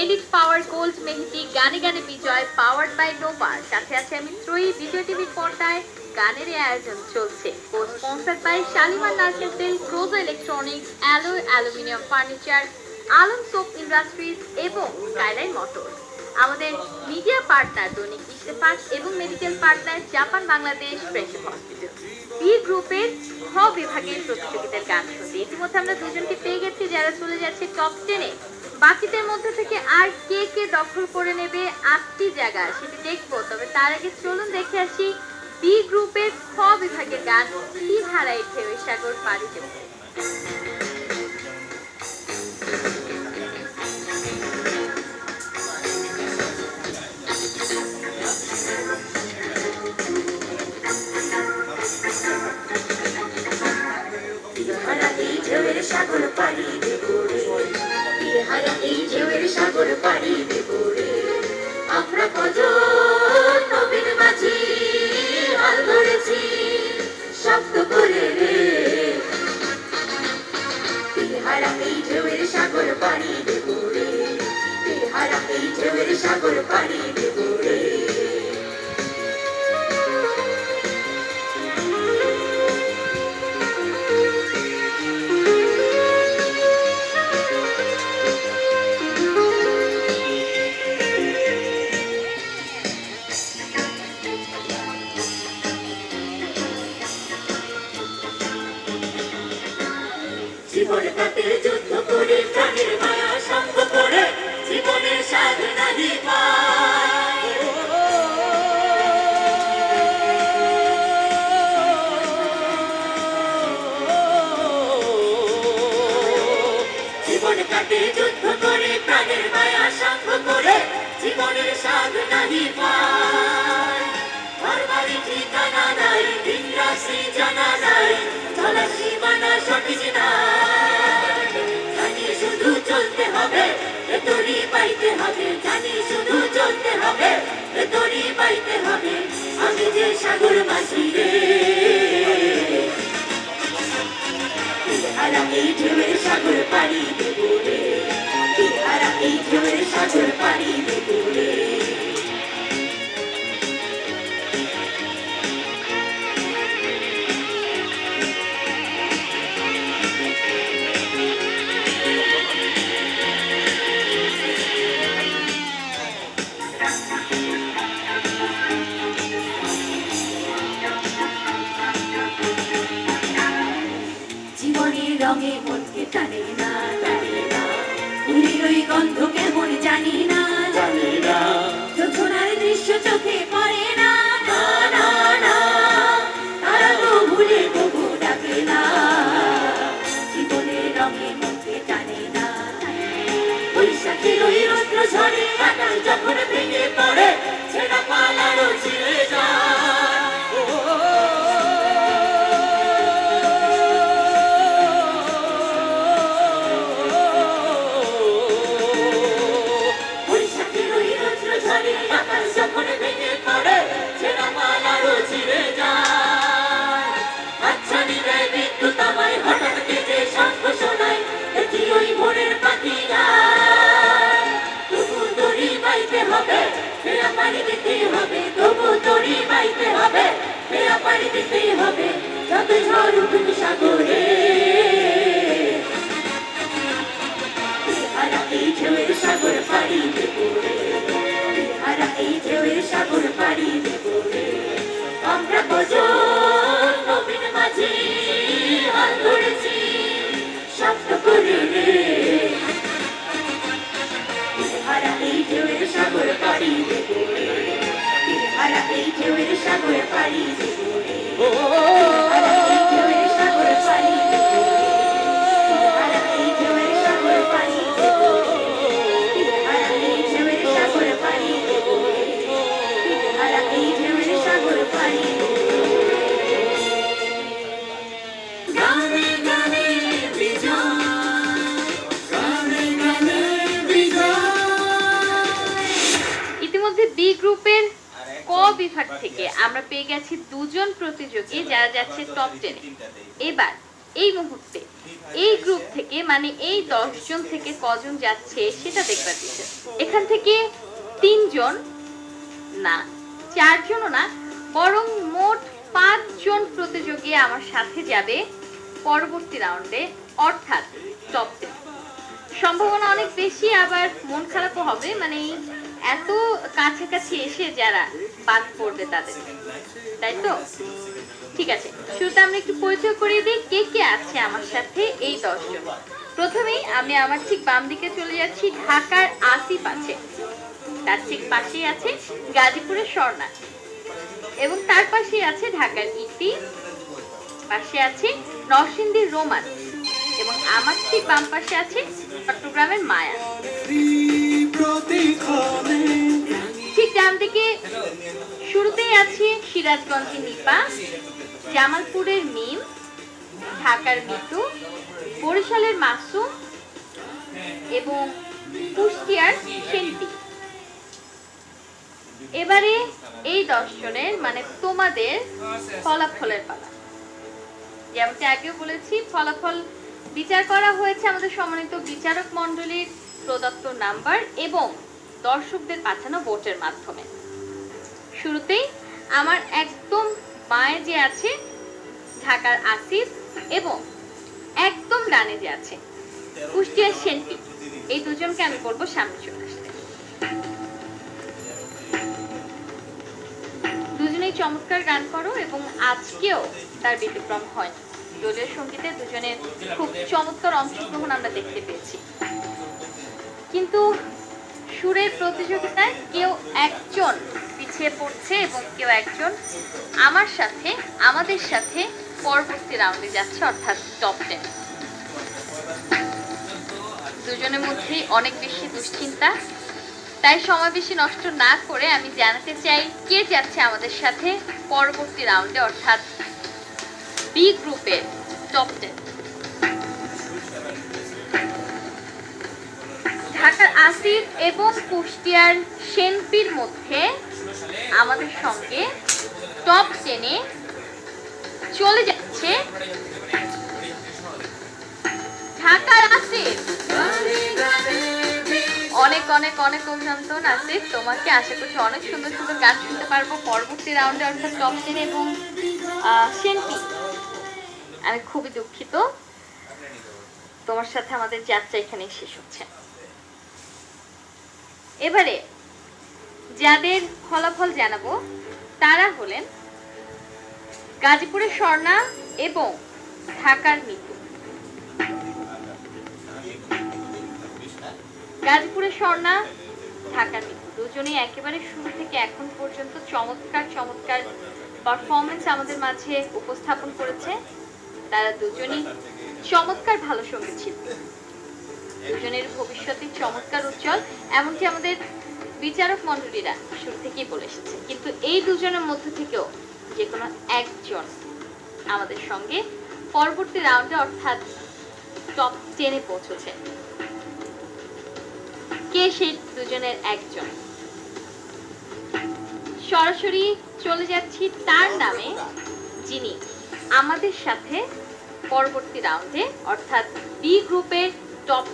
Elite পাওয়ার gold মেহেদি, গানে গানে বিজয় powered by নোভার সাথে আছে আমি ত্রয়ী বিজয় টিভির পর্দায়। গানের আয়োজন চলছে। Co sponsored by Shalimar nursing তেল ক্রোজো electronics aloe aluminium furniture Alam soap industries এবং স্কাইলাইন মোটরস আমাদের মিডিয়া পার্টনার দৈনিক ইত্তেফাক এবং medical partner Japan, Bangladesh friendship hospital B গ্রুপের খ বিভাগের প্রতিযোগিতার গান শুনতে। ইতিমধ্যে আমরা দুজনকে পেয়ে গেছি যারা চলে যাচ্ছে টপ টেনে বাকিদের মধ্যে থেকে আর কে কে দখল করে নেবে আটটি জায়গা সেটি দেখব। তবে তার আগে চলুন দেখে আসি বি গ্রুপের খ বিভাগের গান কি হারাই ঢেউ সাগর পাড়ি দেবে? হারাতেই ঢেউয়ের সাগর পাড়ি দেব রে আমরা কজন নবীন করে রে। হারাতেই ঢেউয়ের সাগর পাড়ি দেব রে হারাতেই ঢেউয়ের সাগর পাড়ি জানি শুধু চলতে হবে পাইতে হবে শুধু চলতে হবে পাইতে হবে। আমি যে সাগর মাঝি রে জীবনের রঙে মনকে টানে না টানে না। ফুলের ওই গন্ধ কেমন জানি না রঙে মনকে টানে না। বৈশাখের আকাশ যখন ভেঙে পড়ে, ছেঁড়া পালারও ছিঁড়ে যায়। যত ঝড় উঠুক সাগরে হারা এই ঢেউয়ের সাগর পাড়ি দেব হারা এই ঢেউয়ের সাগর পাড়ি দেব করে রে হারা বিভাগ থেকে আমরা পেয়ে গেছি দুজন প্রতিযোগী যারা যাচ্ছে টপ টেনে এবার এই মুহূর্তে এই গ্রুপ থেকে মানে এই দশজন থেকে কজন যাচ্ছে সেটা দেখবার বিষয়। এখান থেকে তিনজন না চারজনও না বরং মোট পাঁচজন প্রতিযোগী আমার সাথে যাবে পরবর্তী রাউন্ডে অর্থাৎ টপ টেন সম্ভাবনা অনেক বেশি আবার মন খারাপও হবে মানে এত কাছাকাছি এসে যারা বাদ পড়বে তাদের, তাই তো? ঠিক আছে, শুরুতে আমরা একটু পরিচয় করিয়ে দিই, কে কে আছে আমার সাথে এই দশজন। প্রথমেই আমি আমার ঠিক বাম দিকে চলে যাচ্ছি, ঢাকার আসিফ আছে তার ঠিক পাশেই আছে গাজীপুরের স্বর্ণা এবং তার পাশেই আছে ঢাকার ইতি। পাশে আছে নরসিংদীর রোমান। এবং আমার ঠিক বাম পাশে আছে চট্টগ্রামের মায়া। ঠিক ডান দিকে শুরুতেই আছে সিরাজগঞ্জের নিপা, জামালপুরের মিম, ঢাকার মিতু, বরিশালের মাসুম এবং কুষ্টিয়ার সেন্টি এবারে এই দশজনের মানে তোমাদের ফলাফলের পালা। যেমনটি আগেও বলেছি, ফলাফল বিচার করা হয়েছে আমাদের সম্মানিত বিচারক মণ্ডলীর প্রদত্ত নাম্বার এবং দর্শকদের পাঠানো ভোটের মাধ্যমে। শুরুতেই আমার একদম বাঁয়ে যে আছে, ঢাকার আসিফ এবং একদম ডানে যে আছে, কুষ্টিয়ার সেন্টি এই দুজনকে আমি বলব সামনে চলে আসতে। দুজনেই চমৎকার গান করো এবং আজকেও তার ব্যতিক্রম হয় দলীয় সঙ্গীতে দুজনের খুব চমৎকার অংশগ্রহণ আমরা দেখতে পেয়েছি। কিন্তু সুরের প্রতিযোগিতায় কেউ একজন পিছিয়ে পড়ছে এবং কেউ একজন আমার সাথে, আমাদের সাথে পরবর্তী রাউন্ডে যাচ্ছে, অর্থাৎ টপ টেন দুজনের মধ্যেই অনেক বেশি দুশ্চিন্তা। তাই সময় বেশি নষ্ট না করে আমি জানাতে চাই কে যাচ্ছে আমাদের সাথে পরবর্তী রাউন্ডে অর্থাৎ বি গ্রুপের টপ টেন ঢাকার আসিফ এবং কুষ্টিয়ার সেনপির মধ্যে আমাদের সঙ্গে টপ টেনে চলে যাচ্ছে। ঢাকার আসিফ। অনেক অনেক অনেক অভিনন্দন আসিফ। তোমাকে আশা করছি অনেক সুন্দর সুন্দর গান শুনতে পারব পরবর্তী রাউন্ডে অর্থাৎ টপ টেন এবং সেনপি। আমি খুবই দুঃখিত। তোমার সাথে আমাদের যাত্রা এখানে শেষ হচ্ছে। এবারে যাদের ফলাফল জানাব, তারা হলেন গাজীপুরের স্বর্ণা এবং ঢাকার মিতু। গাজীপুরের স্বর্ণা, ঢাকার মিতু। দুজনেই একেবারে শুরু থেকে এখন পর্যন্ত চমৎকার চমৎকার পারফরমেন্স আমাদের মাঝে উপস্থাপন করেছে। তারা দুজনই চমৎকার ভালো সংগীত শিল্পী দুজনের ভবিষ্যতে চমৎকার উজ্জ্বল, এমনকি আমাদের বিচারক মণ্ডলীরা শুরু থেকেই বলে এসেছে। কিন্তু এই দুজনের মধ্য থেকেও যে কোনো একজন আমাদের সঙ্গে পরবর্তী রাউন্ডে অর্থাৎ টপ টেনে পৌঁছেছে। কে সেই দুজনের একজন? সরাসরি চলে যাচ্ছি তার নামে, যিনি আমাদের সাথে পরবর্তী রাউন্ডে অর্থাৎ বি গ্রুপের টপ